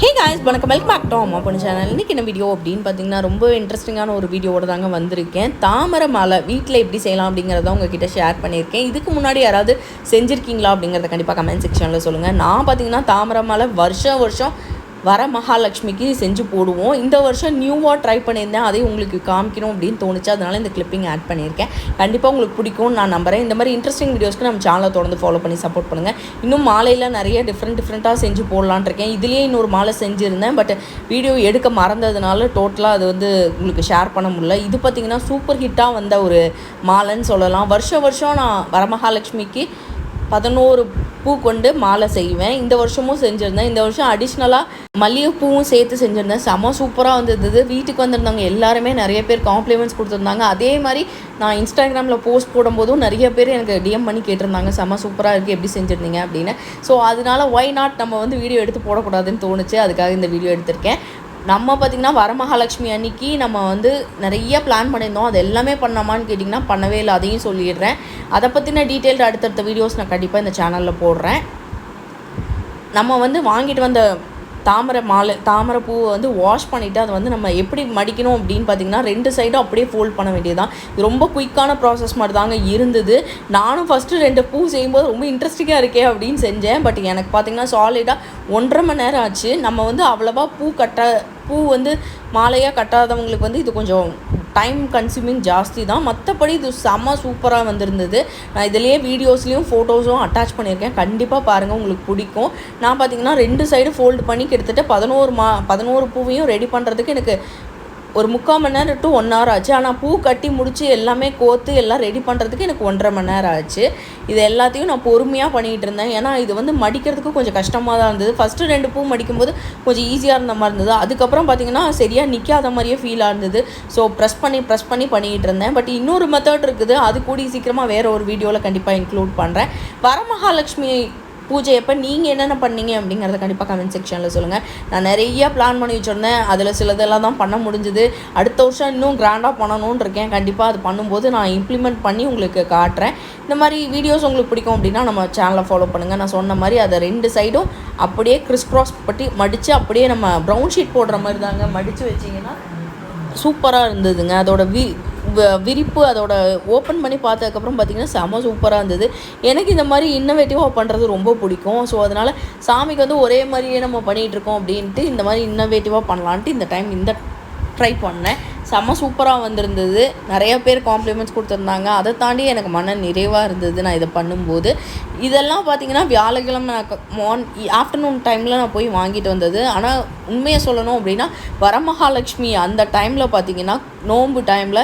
ஹே guys வணக்கம். Welcome back to அம்மா பொண்ணு சேனல் இன்றைக்கி என்ன வீடியோ அப்படின்னு பார்த்தீங்கன்னா ரொம்ப இன்ட்ரெஸ்டிங்கான ஒரு வீடியோவோட தாங்க வந்திருக்கேன். தாமரை மாலை வீட்டில் எப்படி செய்யலாம் அப்படிங்கிறத உங்ககிட்ட ஷேர் பண்ணியிருக்கேன். இதுக்கு முன்னாடி யாராவது செஞ்சுருக்கீங்களா அப்படிங்கிறத கண்டிப்பாக கமெண்ட் செக்ஷனில் சொல்லுங்கள் நான் பார்த்தீங்கன்னா தாமரை மாலை வருஷம் வருஷம் வர மகாலட்சுமிக்கு செஞ்சு போடுவோம். இந்த வருஷம் நியூவாக ட்ரை பண்ணியிருந்தேன். அதையும் உங்களுக்கு காமிக்கணும் அப்படின்னு தோணுச்சு. அதனால் இந்த கிளிப்பிங் ஆட் பண்ணியிருக்கேன். கண்டிப்பாக உங்களுக்கு பிடிக்கும்னு நான் நம்புறேன். இந்த மாதிரி இன்ட்ரெஸ்டிங் வீடியோஸ்க்கு நம்ம சேனலை தொடர்ந்து ஃபாலோ பண்ணி சப்போர்ட் பண்ணுங்கள் இன்னும் மாலையில் நிறைய டிஃப்ரெண்ட் டிஃப்ரெண்ட்டாக செஞ்சு போடலான் இருக்கேன். இதுலேயே இன்னொரு மாலை செஞ்சுருந்தேன். பட் வீடியோ எடுக்க மறந்ததுனால டோட்டலாக அது வந்து உங்களுக்கு ஷேர் பண்ண முடியல. இது பார்த்திங்கன்னா சூப்பர் ஹிட்டாக வந்த ஒரு மாலைன்னு சொல்லலாம். வருஷம் வருஷம் நான் வரமகாலட்சுமிக்கு பதினோரு பூ கொண்டு மாலை செய்வேன். இந்த வருஷமும் செஞ்சுருந்தேன். இந்த வருஷம் அடிஷ்னலாக மல்லிகைப்பூவும் சேர்த்து செஞ்சுருந்தேன். செம சூப்பராக வந்திருந்தது. வீட்டுக்கு வந்திருந்தவங்க எல்லாருமே நிறைய பேர் காம்ப்ளிமெண்ட்ஸ் கொடுத்துருந்தாங்க. அதே மாதிரி நான் இன்ஸ்டாகிராமில் போஸ்ட் போடும்போதும் நிறைய பேர் எனக்கு டிஎம் பண்ணி கேட்டிருந்தாங்க. செம சூப்பராக இருக்குது எப்படி செஞ்சுருந்தீங்க அப்படின்னு. ஸோ அதனால ஒய் நாட் நம்ம வந்து வீடியோ எடுத்து போடக்கூடாதுன்னு தோணுச்சு. அதுக்காக இந்த வீடியோ எடுத்திருக்கேன். நம்ம பார்த்திங்கன்னா வரமகாலட்சுமி அன்னைக்கு நம்ம வந்து நிறைய பிளான் பண்ணியிருந்தோம். அது எல்லாமே பண்ணாமான்னு கேட்டிங்கன்னா பண்ணவே இல்லை. அதையும் சொல்லிடுறேன். அதை பற்றின டீட்டெயில்டு அடுத்தடுத்த வீடியோஸ் நான் கண்டிப்பாக இந்த சேனலில் போடுறேன். நம்ம வந்து வாங்கிட்டு வந்த தாமரை மாலை தாமரை பூவை வந்து வாஷ் பண்ணிவிட்டு அதை வந்து நம்ம எப்படி மடிக்கணும் அப்படின்னு பார்த்தீங்கன்னா ரெண்டு சைடும் அப்படியே ஃபோல்ட் பண்ண வேண்டியதுதான். இது ரொம்ப குயிக்கான ப்ராசஸ் மாதிரி தாங்க இருந்தது. நானும் ஃபஸ்ட்டு ரெண்டு பூ செய்யும்போது ரொம்ப இன்ட்ரெஸ்டிங்காக இருக்கே அப்படின்னு செஞ்சேன். பட் எனக்கு பார்த்திங்கன்னா சாலிடாக ஒன்றரை மணி நேரம் ஆச்சு. நம்ம வந்து அவ்வளோவா பூ கட்ட பூ வந்து மாலையாக கட்டாதவங்களுக்கு வந்து இது கொஞ்சம் டைம் கன்சியூமிங் ஜாஸ்தி தான். மற்றபடி இது செம்ம சூப்பராக வந்திருந்தது. நான் இதிலேயே வீடியோஸ்லேயும் ஃபோட்டோஸும் அட்டாச் பண்ணியிருக்கேன். கண்டிப்பாக பாருங்கள் உங்களுக்கு பிடிக்கும். நான் பார்த்தீங்கன்னா ரெண்டு சைடு ஃபோல்டு பண்ணி கிட்டத்தட்ட பதினோரு மா பதினோரு பூவையும் ரெடி பண்ணுறதுக்கு எனக்கு ஒரு முக்கால் மணி நேரம் டு ஒன் ஹவர் ஆச்சு. ஆனால் பூ கட்டி முடித்து எல்லாமே கோத்து எல்லாம் ரெடி பண்ணுறதுக்கு எனக்கு ஒன்றரை மணி நேரம் ஆச்சு. இது எல்லாத்தையும் நான் பொறுமையாக பண்ணிகிட்டு இருந்தேன். ஏன்னா இது வந்து மடிக்கிறதுக்கு கொஞ்சம் கஷ்டமாக தான் இருந்தது. ஃபஸ்ட்டு ரெண்டு பூ மடிக்கும்போது கொஞ்சம் ஈஸியாக இருந்த மாதிரி இருந்தது. அதுக்கப்புறம் பார்த்தீங்கன்னா சரியாக நிற்காத மாதிரியே ஃபீலாக இருந்தது. ஸோ ப்ரெஸ் பண்ணி ப்ரெஸ் பண்ணி பண்ணிகிட்டு இருந்தேன். பட் இன்னொரு மெத்தட் இருக்குது. அது கூடி சீக்கிரமாக வேறு ஒரு வீடியோவில் கண்டிப்பாக இன்க்ளூட் பண்ணுறேன் வரமகாலட்சுமி பூஜை எப்போ நீங்கள் என்னென்ன பண்ணீங்க அப்படிங்கிறத கண்டிப்பாக கமெண்ட் செக்ஷனில் சொல்லுங்கள் நான் நிறைய பிளான் பண்ணி வச்சுருந்தேன். அதில் சிலதெல்லாம் தான் பண்ண முடிஞ்சுது. அடுத்த வருஷம் இன்னும் கிராண்டாக பண்ணணும்னு இருக்கேன். கண்டிப்பாக அது பண்ணும்போது நான் இம்ப்ளிமெண்ட் பண்ணி உங்களுக்கு காட்டுறேன். இந்த மாதிரி வீடியோஸ் உங்களுக்கு பிடிக்கும் அப்படின்னா நம்ம சேனலை ஃபாலோ பண்ணுங்கள் நான் சொன்ன மாதிரி அதை ரெண்டு சைடும் அப்படியே கிறிஸ் க்ராஸ் பட்டி மடித்து அப்படியே நம்ம ப்ரௌன் ஷீட் போடுற மாதிரி தாங்க மடித்து வச்சிங்கன்னா சூப்பராக இருந்ததுங்க. அதோட வீ விரிப்பு அதோட ஓப்பன் பண்ணி பார்த்ததுக்கப்புறம் பார்த்திங்கன்னா செம சூப்பராக இருந்தது. எனக்கு இந்த மாதிரி இன்னோவேட்டிவாக பண்ணுறது ரொம்ப பிடிக்கும். ஸோ அதனால் சாமிக்கு வந்து ஒரே மாதிரியே நம்ம பண்ணிகிட்ருக்கோம் அப்படின்ட்டு இந்த மாதிரி இன்னோவேட்டிவாக பண்ணலான்ட்டு இந்த டைம் இந்த ட்ரை பண்ணேன். செம்ம சூப்பராக வந்திருந்தது. நிறைய பேர் காம்ப்ளிமெண்ட்ஸ் கொடுத்துருந்தாங்க. அதை தாண்டி எனக்கு மன நிறைவாக இருந்தது நான் இதை பண்ணும்போது. இதெல்லாம் பார்த்தீங்கன்னா வியாழக்கிழமை நான் மார்ன் ஆஃப்டர்நூன் டைமில் நான் போய் வாங்கிட்டு வந்தது. ஆனால் உண்மையை சொல்லணும் அப்படின்னா வரமகாலட்சுமி அந்த டைமில் பார்த்தீங்கன்னா நோன்பு டைமில்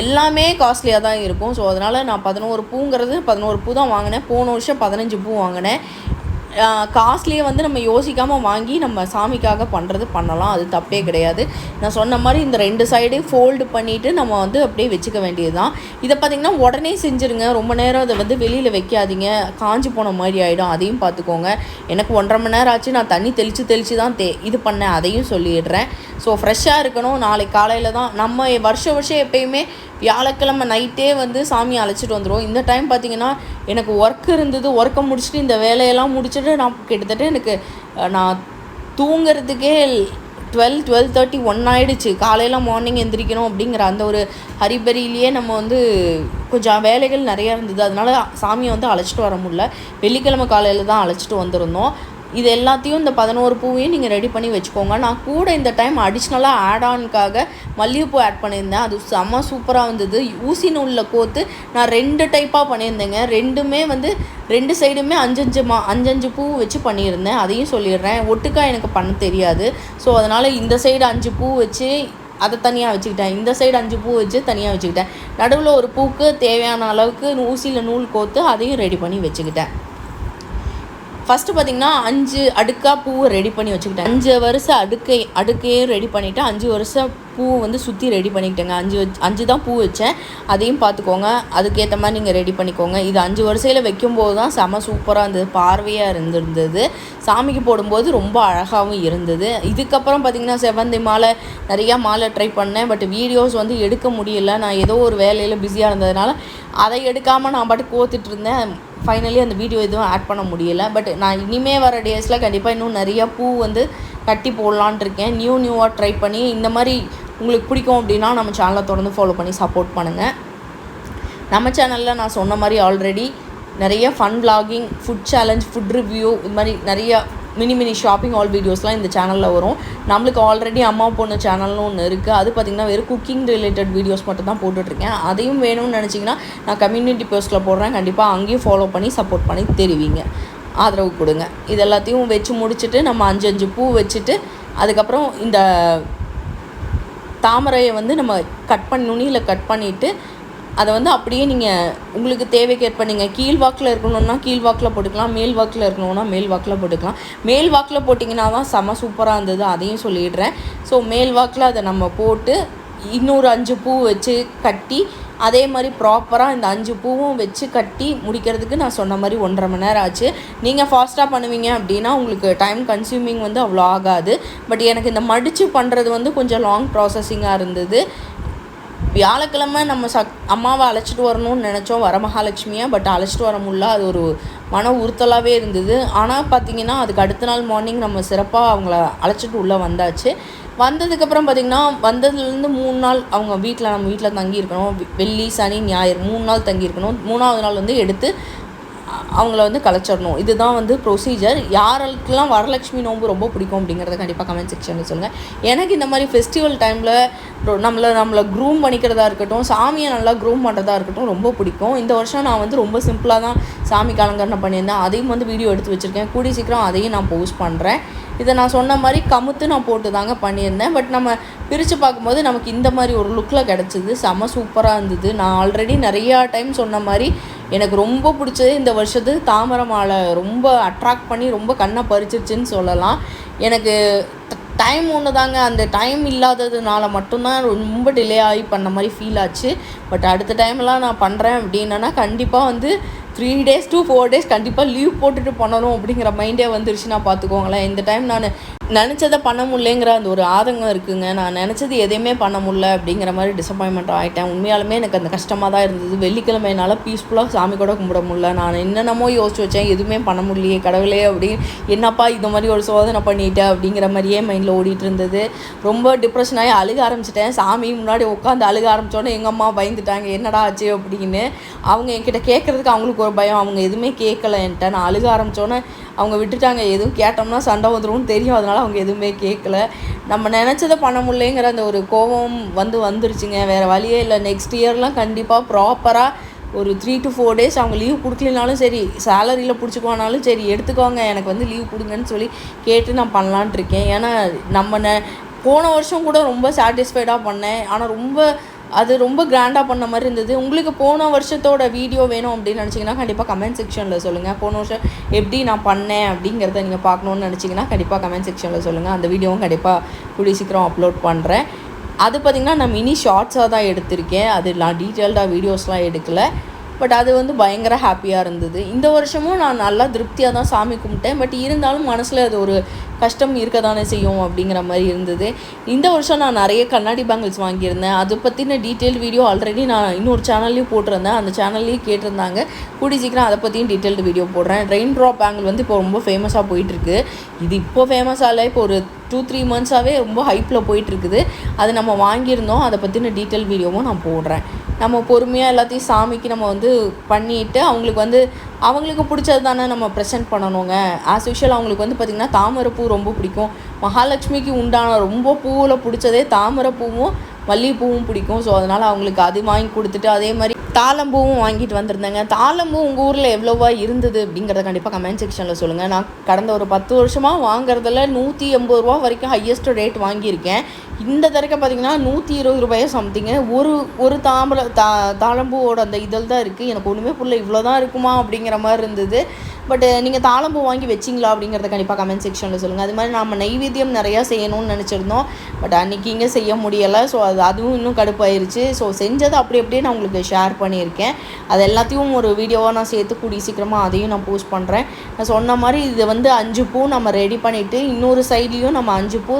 எல்லாமே காஸ்ட்லியாக தான் இருக்கும். ஸோ அதனால் நான் பதினோரு பூங்கிறது பதினோரு பூ தான் வாங்கினேன். போன வருஷம் பதினஞ்சு பூ வாங்கினேன். காஸ்ட்லியே வந்து நம்ம யோசிக்காமல் வாங்கி நம்ம சாமிக்காக பண்ணுறது பண்ணலாம். அது தப்பே கிடையாது. நான் சொன்ன மாதிரி இந்த ரெண்டு சைடையும் ஃபோல்டு பண்ணிவிட்டு நம்ம வந்து அப்படியே வச்சுக்க வேண்டியது தான் இதை பார்த்திங்கன்னா உடனே செஞ்சுருங்க. ரொம்ப நேரம் அதை வந்து வெளியில் வைக்காதீங்க. காஞ்சி போன மாதிரி ஆகிடும் அதையும் பார்த்துக்கோங்க. எனக்கு ஒன்றரை மணி நேரம் ஆச்சு. நான் தண்ணி தெளித்து தெளித்து தான் தே இது பண்ணேன். அதையும் சொல்லிடுறேன். ஸோ ஃப்ரெஷ்ஷாக இருக்கணும். நாளைக்கு காலையில் தான் நம்ம வருஷம் வருஷம் எப்பயுமே வியாழக்கிழமை நைட்டே வந்து சாமி அழைச்சிட்டு வந்துடுவோம் இந்த டைம் பார்த்திங்கன்னா எனக்கு ஒர்க் இருந்தது. ஒர்க்கை முடிச்சுட்டு இந்த வேலையெல்லாம் முடிச்சுட்டு நான் கிட்டத்தட்ட எனக்கு நான் தூங்குறதுக்கே டுவெல் டுவெல் தேர்ட்டி ஒன் ஆகிடுச்சு காலையில் மார்னிங் எந்திரிக்கணும் அப்படிங்கிற அந்த ஒரு ஹரிபரியிலேயே நம்ம வந்து கொஞ்சம் வேலைகள் நிறையா இருந்தது. அதனால சாமியை வந்து அழைச்சிட்டு வர முடியல. வெள்ளிக்கிழமை காலையில் தான் அழைச்சிட்டு வந்திருந்தோம். இது எல்லாத்தையும் இந்த பதினோரு பூவையும் நீங்கள் ரெடி பண்ணி வச்சுக்கோங்க. நான் கூட இந்த டைம் அடிஷ்னலாக ஆட் ஆனுக்காக மல்லிகைப்பூ ஆட் பண்ணியிருந்தேன். அது செம்ம சூப்பராக இருந்தது ஊசி நூலில் கோத்து நான் ரெண்டு டைப்பாக பண்ணியிருந்தேங்க. ரெண்டுமே வந்து ரெண்டு சைடுமே அஞ்சஞ்சு மா அஞ்சஞ்சு பூ வச்சு பண்ணியிருந்தேன். அதையும் சொல்லிடுறேன். ஒட்டுக்கா எனக்கு பண்ண தெரியாது. ஸோ அதனால் இந்த சைடு அஞ்சு பூ வச்சு அதை தனியாக வச்சுக்கிட்டேன். இந்த சைடு அஞ்சு பூ வச்சு தனியாக வச்சுக்கிட்டேன். நடுவில் ஒரு பூக்கு தேவையான அளவுக்கு ஊசியில் நூல் கோத்து அதையும் ரெடி பண்ணி வச்சுக்கிட்டேன். ஃபஸ்ட்டு பார்த்திங்கன்னா அஞ்சு அடுக்காக பூவை ரெடி பண்ணி வச்சுக்கிட்டேன். அஞ்சு வருஷம் அடுக்கை அடுக்கையும் ரெடி பண்ணிவிட்டு அஞ்சு வருஷம் பூ வந்து சுற்றி ரெடி பண்ணிக்கிட்டேங்க. அஞ்சு வச்சு அஞ்சு தான் பூ வச்சேன். அதையும் பார்த்துக்கோங்க அதுக்கேற்ற மாதிரி நீங்கள் ரெடி பண்ணிக்கோங்க. இது அஞ்சு வரிசையில் வைக்கும்போது தான் செம சூப்பராக இருந்தது. பார்வையாக இருந்திருந்தது. சாமிக்கு போடும்போது ரொம்ப அழகாகவும் இருந்தது. இதுக்கப்புறம் பார்த்திங்கன்னா செவந்தி மாலை நிறையா மாலை ட்ரை பண்ணேன். பட் வீடியோஸ் வந்து எடுக்க முடியல. நான் ஏதோ ஒரு வேலையில் பிஸியாக இருந்ததுனால அதை எடுக்காமல் நான் பாட்டு கோத்துட்டு இருந்தேன். ஃபைனலி அந்த வீடியோ எதுவும் ஆட் பண்ண முடியல. பட் நான் இனிமே வர டேஸில் கண்டிப்பாக இன்னும் நிறையா பூ வந்து கட்டி போடலான் இருக்கேன். நியூ நியூவாக ட்ரை பண்ணி இந்த மாதிரி உங்களுக்கு பிடிக்கும் அப்படின்னா நம்ம சேனலை தொடர்ந்து ஃபாலோ பண்ணி சப்போர்ட் பண்ணுங்கள் நம்ம சேனலில் நான் சொன்ன மாதிரி ஆல்ரெடி நிறைய fun vlogging food challenge food review இது மாதிரி நிறைய மினி மினி ஷாப்பிங் ஆல் வீடியோஸ்லாம் இந்த சேனலில் வரும். நம்மளுக்கு ஆல்ரெடி அம்மா பொண்ணு சேனல்னு ஒன்று இருக்குது அது பார்த்திங்கன்னா வெறும் குக்கிங் ரிலேட்டட் வீடியோஸ் மட்டும் தான் போட்டுட்ருக்கேன். அதையும் வேணும்னு நினச்சிங்கன்னா நான் கம்யூனிட்டி போஸ்ட்டில் போடுறேன். கண்டிப்பாக அங்கேயும் ஃபாலோ பண்ணி சப்போர்ட் பண்ணி தெரிவிங்க. ஆதரவு கொடுங்க. இது எல்லாத்தையும் வச்சு முடிச்சுட்டு நம்ம அஞ்சு அஞ்சு பூ வச்சுட்டு அதுக்கப்புறம் இந்த தாமரையை வந்து நம்ம கட் பண்ணி நுனியில் கட் பண்ணிவிட்டு அதை வந்து அப்படியே நீங்கள் உங்களுக்கு தேவைக்கேற்ப நீங்கள் கீழ் வாக்கில் இருக்கணும்னா கீழ் வாக்கில் போட்டுக்கலாம் மேல் வாக்கில் இருக்கணும்னா மேல் வாக்கில் போட்டுக்கலாம். மேல் வாக்கில் போட்டிங்கன்னா தான் செம சூப்பராக இருந்தது அதையும் சொல்லிடுறேன். ஸோ மேல் வாக்கில் அதை நம்ம போட்டு இன்னொரு அஞ்சு பூ வச்சு கட்டி அதே மாதிரி ப்ராப்பராக இந்த அஞ்சு பூவும் வச்சு கட்டி முடிக்கிறதுக்கு நான் சொன்ன மாதிரி ஒன்றரை மணி நேரம் ஆச்சு. நீங்கள் ஃபாஸ்ட்டாக பண்ணுவீங்க அப்படின்னா உங்களுக்கு டைம் கன்சியூமிங் வந்து அவ்வளோ ஆகாது. பட் எனக்கு இந்த மடித்து பண்ணுறது வந்து கொஞ்சம் லாங் ப்ராசஸிங்காக இருந்தது. வியாழக்கிழமை நம்ம சக் அம்மாவை அழைச்சிட்டு வரணும்னு நினச்சோம் வரமகாலட்சுமியை பட் அழைச்சிட்டு வர முடியல. அது ஒரு மன உறுத்தலாகவே இருந்தது. ஆனால் பார்த்தீங்கன்னா அதுக்கு அடுத்த நாள் மார்னிங் நம்ம சிறப்பாக அவங்கள அழைச்சிட்டு உள்ளே வந்தாச்சு. வந்ததுக்கப்புறம் பார்த்திங்கன்னா வந்ததுலேருந்து மூணு நாள் அவங்க வீட்டில் நம்ம வீட்டில் தங்கியிருக்கணும். வெள்ளி சனி ஞாயிறு மூணு நாள் தங்கியிருக்கணும். மூணாவது நாள் வந்து எடுத்து அவங்கள வந்து கலைச்சிடணும். இதுதான் வந்து ப்ரொசீஜர் யாருக்கெல்லாம் வரலட்சுமி நோன்பு ரொம்ப பிடிக்கும் அப்படிங்கிறத கண்டிப்பாக கமெண்ட் செக்ஷனில் சொல்லுங்கள் எனக்கு இந்த மாதிரி ஃபெஸ்டிவல் டைமில் நம்மளை நம்மளை க்ரூம் பண்ணிக்கிறதா இருக்கட்டும் சாமியை நல்லா க்ரூம் பண்ணுறதா இருக்கட்டும் ரொம்ப பிடிக்கும். இந்த வருஷம் நான் வந்து ரொம்ப சிம்பிளாக தான் சாமிக்கு அலங்கரணம் பண்ணியிருந்தேன். அதையும் வந்து வீடியோ எடுத்து வச்சுருக்கேன். கூடி சீக்கிரம் அதையும் நான் போஸ்ட் பண்ணுறேன் இதை நான் சொன்ன மாதிரி கமுத்து நான் போட்டு தாங்க பண்ணியிருந்தேன். பட் நம்ம பிரித்து பார்க்கும்போது நமக்கு இந்த மாதிரி ஒரு லுக்கில் கிடச்சிது. செம சூப்பராக இருந்தது. நான் ஆல்ரெடி நிறையா டைம் சொன்ன மாதிரி எனக்கு ரொம்ப பிடிச்சது இந்த வருஷத்து தாமரை மாலை. ரொம்ப அட்ராக்ட் பண்ணி ரொம்ப கண்ணை பறிச்சிருச்சுன்னு சொல்லலாம். எனக்கு டைம் ஒன்று தாங்க அந்த டைம் இல்லாததுனால மட்டும்தான் ரொம்ப டிலே ஆகி பண்ண மாதிரி ஃபீல் ஆச்சு. பட் அடுத்த டைம்லாம் நான் பண்ணுறேன் அப்படின்னா கண்டிப்பாக வந்து three days two four days கண்டிப்பாக லீவ் போட்டுட்டு பண்ணணும் அப்படிங்கிற மைண்டே வந்துருச்சுன்னா பார்த்துக்கோங்களேன். இந்த டைம் நான் நினச்சதை பண்ண முடியலங்கிற அந்த ஒரு ஆதங்கம் இருக்குங்க. நான் நினச்சது எதையுமே பண்ண முடியல அப்படிங்கிற மாதிரி டிசப்பாயின்மெண்ட் ஆகிட்டேன் உண்மையாலுமே எனக்கு அந்த கஷ்டமாக தான் இருந்தது. வெள்ளிக்கிழமைனால பீஸ்ஃபுல்லாக சாமி கூட கும்பிட முடியல. நான் என்னென்னமோ யோசிச்சு வச்சேன். எதுவுமே பண்ண முடியலையே கடவுளே அப்படின்னு. என்னப்பா இது மாதிரி ஒரு சோதனை பண்ணிட்டேன் அப்படிங்கிற மாதிரியே மைண்டில் ஓடிட்டு இருந்தது. ரொம்ப டிப்ரெஷன் ஆகி அழுக ஆரம்பிச்சிட்டேன். சாமி முன்னாடி உட்காந்து அழுக ஆரம்பித்தோன்னே எங்கள் அம்மா பயந்துட்டாங்க. என்னடா ஆச்சு அப்படின்னு. அவங்க என்கிட்ட கேட்குறதுக்கு அவங்களுக்கு ஒரு பயம். அவங்க எதுவுமே கேட்கல என்கிட்ட. நான் அழுக ஆரம்பித்தோன்னே அவங்க விட்டுட்டாங்க. எதுவும் கேட்டோம்னா சண்டை வந்துரும்னு தெரியும். அதனால் அவங்க எதுவுமே கேட்கல. நம்ம நினச்சதை பண்ண முடியலைங்கிற அந்த ஒரு கோபம் வந்து வந்துருச்சுங்க. வேறு வழியே இல்லை. நெக்ஸ்ட் இயர்லாம் கண்டிப்பாக ப்ராப்பராக ஒரு த்ரீ டு ஃபோர் டேஸ் அவங்க லீவ் கொடுக்கலனாலும் சரி சேலரியில் பிடிச்சிக்குவானாலும் சரி எடுத்துக்கோங்க. எனக்கு வந்து லீவ் கொடுங்கன்னு சொல்லி கேட்டு நான் பண்ணலான்ட்டு இருக்கேன். ஏன்னா நம்ம ந போன வருஷம் கூட ரொம்ப சாட்டிஸ்ஃபைடாக பண்ணேன். ஆனால் ரொம்ப அது ரொம்ப கிராண்டாக பண்ண மாதிரி இருந்தது. உங்களுக்கு போன வருஷத்தோட வீடியோ வேணும் அப்படின்னு நினச்சிங்கன்னா கண்டிப்பாக கமெண்ட் செக்ஷனில் சொல்லுங்கள் போன வருஷம் எப்படி நான் பண்ணேன் அப்படிங்கிறத நீங்கள் பார்க்கணுன்னு நினச்சிங்கன்னா கண்டிப்பாக கமெண்ட் செக்ஷனில் சொல்லுங்கள் அந்த வீடியோவும் கண்டிப்பாக கூடிய சீக்கிரம் அப்லோட் பண்ணுறேன் அது பார்த்திங்கன்னா நான் மினி ஷார்ட்ஸாக தான் எடுத்திருக்கேன். அது நான் டீட்டெயில்டாக வீடியோஸ்லாம் எடுக்கல. பட் அது வந்து பயங்கர ஹாப்பியாக இருந்தது. இந்த வருஷமும் நான் நல்லா திருப்தியாக தான் சாமி கும்பிட்டேன். பட் இருந்தாலும் மனசில் அது ஒரு கஷ்டம் இருக்க தானே செய்யும் அப்படிங்கிற மாதிரி இருந்தது. இந்த வருஷம் நான் நிறைய கண்ணாடி பேங்கிள்ஸ் வாங்கியிருந்தேன். அதை பற்றின டீட்டெயில் வீடியோ ஆல்ரெடி நான் இன்னொரு சேனல்லையும் போட்டிருந்தேன். அந்த சேனல்லையும் கேட்டிருந்தாங்க. கூடி சீக்கிரம் அதை பற்றியும் டீட்டெயில்டு வீடியோ போடுறேன். ரெயின் ட்ராப் பேங்கிள் வந்து இப்போ ரொம்ப ஃபேமஸாக போயிட்டுருக்கு இது இப்போ ஃபேமஸாக இல்லை இப்போ ஒரு டூ த்ரீ மந்த்ஸாகவே ரொம்ப ஹைப்பில் போயிட்டுருக்குது. அது நம்ம வாங்கியிருந்தோம். அதை பற்றின டீட்டெயில் வீடியோவும் நான் போடுறேன். நம்ம பொறுமையாக எல்லாத்தையும் சாமிக்கு நம்ம வந்து பண்ணிட்டு அவங்களுக்கு வந்து அவங்களுக்கு பிடிச்சது தானே நம்ம ப்ரெசென்ட் பண்ணணுங்க. ஆஸ் யூஷுவல் அவங்களுக்கு வந்து பார்த்திங்கன்னா தாமரைப்பூ ரொம்ப பிடிக்கும். மகாலட்சுமிக்கு உண்டான ரொம்ப பூவில் பிடிச்சதே தாமரைப்பூவும் மல்லிகைப்பூவும் பிடிக்கும். ஸோ அதனால் அவங்களுக்கு அது வாங்கி கொடுத்துட்டு அதே மாதிரி தாளம்பூவும் வாங்கிட்டு வந்திருந்தேங்க. தாளம்பூ உங்கள் ஊரில் எவ்வளோவா இருந்தது அப்படிங்கிறத கண்டிப்பாக கமெண்ட் செக்ஷனில் சொல்லுங்கள் நான் கடந்த ஒரு பத்து வருஷமாக வாங்குறதுல நூற்றி எண்பது ரூபா வரைக்கும் ஹையஸ்ட் ரேட் வாங்கியிருக்கேன். இந்த தடவை பார்த்தீங்கன்னா நூற்றி இருபது ரூபாயோ சம்திங்கு ஒரு ஒரு தாம்பல தா தாளம்பூவோட அந்த இதழ் தான் இருக்குது எனக்கு ஒன்றுமே புரியல இவ்வளோ தான் இருக்குமா அப்படிங்கிற மாதிரி இருந்தது. பட் நீங்கள் தாளம்பூ வாங்கி வச்சிங்களா அப்படிங்கிறத கண்டிப்பாக கமெண்ட் செக்ஷனில் சொல்லுங்கள் அது மாதிரி நம்ம நைவேத்தியம் நிறையா செய்யணும்னு நினச்சிருந்தோம். பட் அன்றைக்கி இங்கே செய்ய முடியலை. ஸோ அது அதுவும் இன்னும் கடுப்பாயிருச்சு. ஸோ செஞ்சதை அப்படி அப்படியே நான் உங்களுக்கு ஷேர் பண்ணியிருக்கேன். அது எல்லாத்தையும் ஒரு வீடியோவாக நான் சேர்த்து கூடிய சீக்கிரமாக அதையும் நான் போஸ்ட் பண்ணுறேன் நான் சொன்ன மாதிரி இது வந்து அஞ்சு பூ நம்ம ரெடி பண்ணிவிட்டு இன்னொரு சைட்லேயும் நம்ம அஞ்சு பூ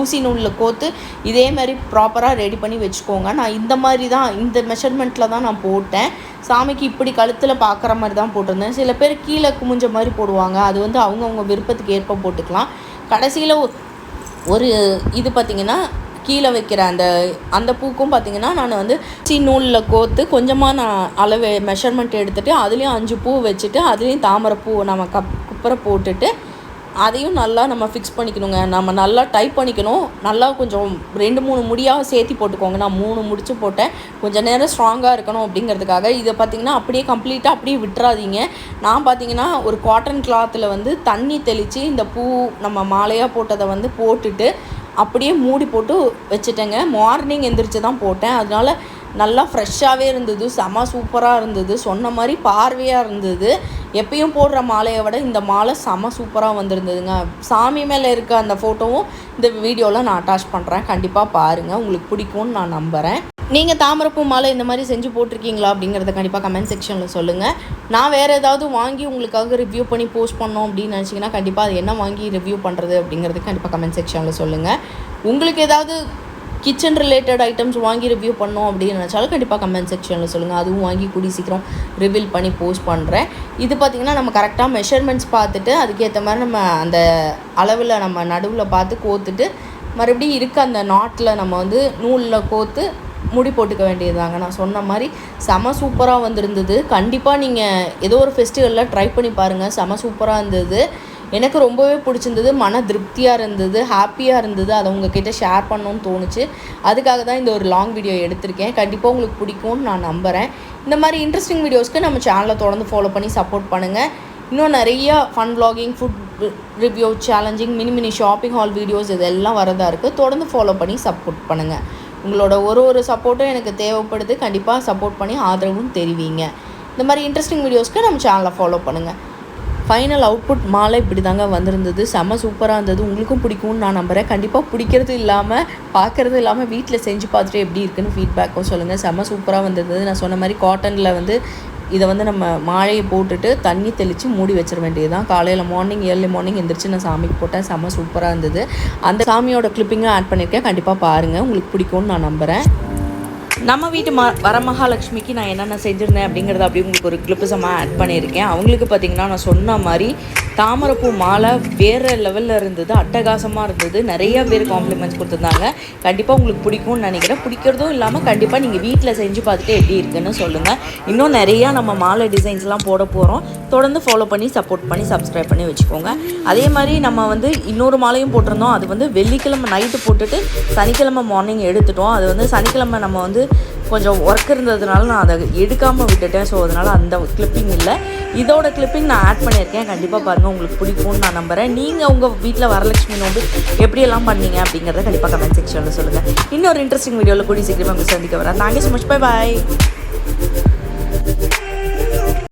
ஊசி நூலில் கோத்து இதே மாதிரி ப்ராப்பராக ரெடி பண்ணி வச்சுக்கோங்க. நான் இந்த மாதிரி தான் இந்த மெஷர்மெண்ட்டில் தான் நான் போட்டேன். சாமிக்கு இப்படி கழுத்தில் பார்க்குற மாதிரி தான் போட்டிருந்தேன். சில பேர் கீழே குமிஞ்ச மாதிரி போடுவாங்க. அது வந்து அவங்கவுங்க விருப்பத்துக்கு ஏற்ப போட்டுக்கலாம். கடைசியில் ஒரு இது பார்த்திங்கன்னா கீழே வைக்கிற அந்த அந்த பூக்கும் பார்த்தீங்கன்னா நான் வந்து சி நூலில் கோத்து கொஞ்சமாக நான் அளவு மெஷர்மெண்ட் எடுத்துகிட்டு அதுலேயும் அஞ்சு பூ வச்சுட்டு அதுலேயும் தாமரை பூ நம்ம கப் குப்பரை போட்டுட்டு அதையும் நல்லா நம்ம ஃபிக்ஸ் பண்ணிக்கணுங்க. நம்ம நல்லா டைப் பண்ணிக்கணும். நல்லா கொஞ்சம் ரெண்டு மூணு முடியாக சேர்த்தி போட்டுக்கோங்க. நான் மூணு முடிச்சு போட்டேன். கொஞ்சம் நேரம் ஸ்ட்ராங்காக இருக்கணும் அப்படிங்கிறதுக்காக. இதை பார்த்தீங்கன்னா அப்படியே கம்ப்ளீட்டாக அப்படியே விட்டுறாதீங்க. நான் பார்த்தீங்கன்னா ஒரு காட்டன் கிளாத்தில் வந்து தண்ணி தெளித்து இந்த பூ நம்ம மாலையாக போட்டதை வந்து போட்டுட்டு அப்படியே மூடி போட்டு வச்சுட்டேங்க. மார்னிங் எந்திரிச்சு தான் போட்டேன். அதனால நல்லா ஃப்ரெஷ்ஷாகவே இருந்தது. செம சூப்பராக இருந்தது. சொன்ன மாதிரி பார்வையாக இருந்தது. எப்பயும் போடுற மாலையை விட இந்த மாலை செம சூப்பராக வந்திருந்ததுங்க. சாமி மேலே இருக்க அந்த ஃபோட்டோவும் இந்த வீடியோவில் நான் அட்டாச் பண்ணுறேன் கண்டிப்பாக பாருங்கள் உங்களுக்கு பிடிக்கும்னு நான் நம்புகிறேன் நீங்கள் தாமரப்பூ மாலை இந்த மாதிரி செஞ்சு போட்டிருக்கீங்களா அப்படிங்கிறத கண்டிப்பாக கமெண்ட் செக்ஷனில் சொல்லுங்கள் நான் வேறு ஏதாவது வாங்கி உங்களுக்காக ரிவ்யூ பண்ணி போஸ்ட் பண்ணோம் அப்படின்னு நினச்சிங்கன்னா கண்டிப்பாக அது என்ன வாங்கி ரிவ்யூ பண்ணுறது அப்படிங்கிறது கண்டிப்பாக கமெண்ட் செக்ஷனில் சொல்லுங்கள் உங்களுக்கு ஏதாவது கிச்சன் ரிலேட்டட் ஐட்டம்ஸ் வாங்கி ரிவ்யூ பண்ணோம் அப்படின்னு நினச்சாலும் கண்டிப்பாக கமெண்ட் செக்ஷனில் சொல்லுங்கள் அதுவும் வாங்கி கூடி சீக்கிரம் ரிவீல் பண்ணி போஸ்ட் பண்ணுறேன் இது பார்த்திங்கன்னா நம்ம கரெக்டாக மெஷர்மெண்ட்ஸ் பார்த்துட்டு அதுக்கேற்ற மாதிரி நம்ம அந்த அளவில் நம்ம நடுவில் பார்த்து கோத்துட்டு மறுபடியும் இருக்க அந்த நாட்டில் நம்ம வந்து நூலில் கோத்து முடி போட்டுக்க வேண்டியதுதாங்க. நான் சொன்ன மாதிரி செம சூப்பராக வந்திருந்தது. கண்டிப்பாக நீங்கள் ஏதோ ஒரு ஃபெஸ்டிவலில் ட்ரை பண்ணி பாருங்கள் செம சூப்பராக இருந்தது. எனக்கு ரொம்பவே பிடிச்சிருந்தது. மன திருப்தியாக இருந்தது. ஹாப்பியாக இருந்தது. அதை உங்ககிட்ட ஷேர் பண்ணணும்னு தோணுச்சு. அதுக்காக தான் இந்த ஒரு லாங் வீடியோ எடுத்திருக்கேன். கண்டிப்பாக உங்களுக்கு பிடிக்கும்னு நான் நம்புகிறேன் இந்த மாதிரி இன்ட்ரெஸ்டிங் வீடியோஸ்க்கு நம்ம சேனலை தொடர்ந்து ஃபாலோ பண்ணி சப்போர்ட் பண்ணுங்கள் இன்னும் நிறைய fun vlogging food review challenging mini mini shopping haul videos இதெல்லாம் வரதா இருக்குது தொடர்ந்து ஃபாலோ பண்ணி சப்போர்ட் பண்ணுங்கள் உங்களோட ஒரு ஒரு சப்போர்ட்டும் எனக்கு தேவைப்படுது. கண்டிப்பாக சப்போர்ட் பண்ணி ஆதரவும் தெரிவிங்க. இந்த மாதிரி இன்ட்ரெஸ்டிங் வீடியோஸ்க்கு நம்ம சேனலை ஃபாலோ பண்ணுங்கள் ஃபைனல் அவுட்புட் மாலை இப்படி தாங்க வந்திருந்தது. செம்ம சூப்பராக இருந்தது. உங்களுக்கும் பிடிக்கும்னு நான் நம்புகிறேன் கண்டிப்பாக பிடிக்கிறது இல்லாமல் பார்க்குறது இல்லாமல் வீட்டில் செஞ்சு பார்த்துட்டு எப்படி இருக்குன்னு ஃபீட்பேக்கும் சொல்லுங்கள் செம சூப்பராக வந்திருந்தது. நான் சொன்ன மாதிரி காட்டனில் வந்து இதை வந்து நம்ம மாழையை போட்டுட்டு தண்ணி தெளித்து மூடி வச்சிட வேண்டியது தான் காலையில் மார்னிங் ஏர்லி மார்னிங் எந்திரிச்சு நான் சாமிக்கு போட்டேன் செம்ம சூப்பராக இருந்தது. அந்த சாமியோட கிளிப்பிங்கும் ஆட் பண்ணியிருக்கேன். கண்டிப்பாக பாருங்கள் உங்களுக்கு பிடிக்கும்னு நான் நம்புகிறேன் நம்ம வீட்டு ம வரமகாலட்சுமிக்கு நான் என்னென்ன செஞ்சுருந்தேன் அப்படிங்கிறத அப்படி உங்களுக்கு ஒரு கிளிப்பிசமாக ஆட் பண்ணியிருக்கேன். அவங்களுக்கு பார்த்திங்கன்னா நான் சொன்ன மாதிரி தாமரைப்பூ மாலை வேறு லெவலில் இருந்தது அட்டகாசமாக இருந்தது. நிறைய பேர் காம்ப்ளிமெண்ட்ஸ் கொடுத்துருந்தாங்க. கண்டிப்பாக உங்களுக்கு பிடிக்கும்னு நினைக்கிறேன். பிடிக்கிறதும் இல்லாமல் கண்டிப்பாக நீங்கள் வீட்டில் செஞ்சு பார்த்துட்டு எப்படி இருக்குன்னு சொல்லுங்கள் இன்னும் நிறையா நம்ம மாலை டிசைன்ஸ்லாம் போட போகிறோம் தொடர்ந்து ஃபாலோ பண்ணி சப்போர்ட் பண்ணி சப்ஸ்கிரைப் பண்ணி வச்சுக்கோங்க. அதே மாதிரி நம்ம வந்து இன்னொரு மாலையும் போட்டிருந்தோம். அது வந்து வெள்ளிக்கிழமை நைட்டு போட்டுட்டு சனிக்கிழமை மார்னிங் எடுத்துட்டோம். அது வந்து சனிக்கிழமை நம்ம வந்து கொஞ்சம் ஒர்க் இருந்ததுனால நான் அதை எடுக்காமல் விட்டுட்டேன். ஸோ அதனால் அந்த கிளிப்பிங் இல்லை. இதோட கிளிப்பிங் நான் ஆட் பண்ணியிருக்கேன். கண்டிப்பாக பாருங்கள் உங்களுக்கு பிடிக்கும்னு நான் நம்புகிறேன் நீங்கள் உங்கள் வீட்டில் வரலட்சுமி நோம்பு எப்படியெல்லாம் பண்ணீங்க அப்படிங்கிறத கண்டிப்பாக கமெண்ட் செக்ஷனில் சொல்லுங்கள் இன்னொரு இன்ட்ரெஸ்டிங் வீடியோவில் கூடி சீக்கிரமாக உங்களுக்கு சந்திக்க வரேன். Thank you so much bye bye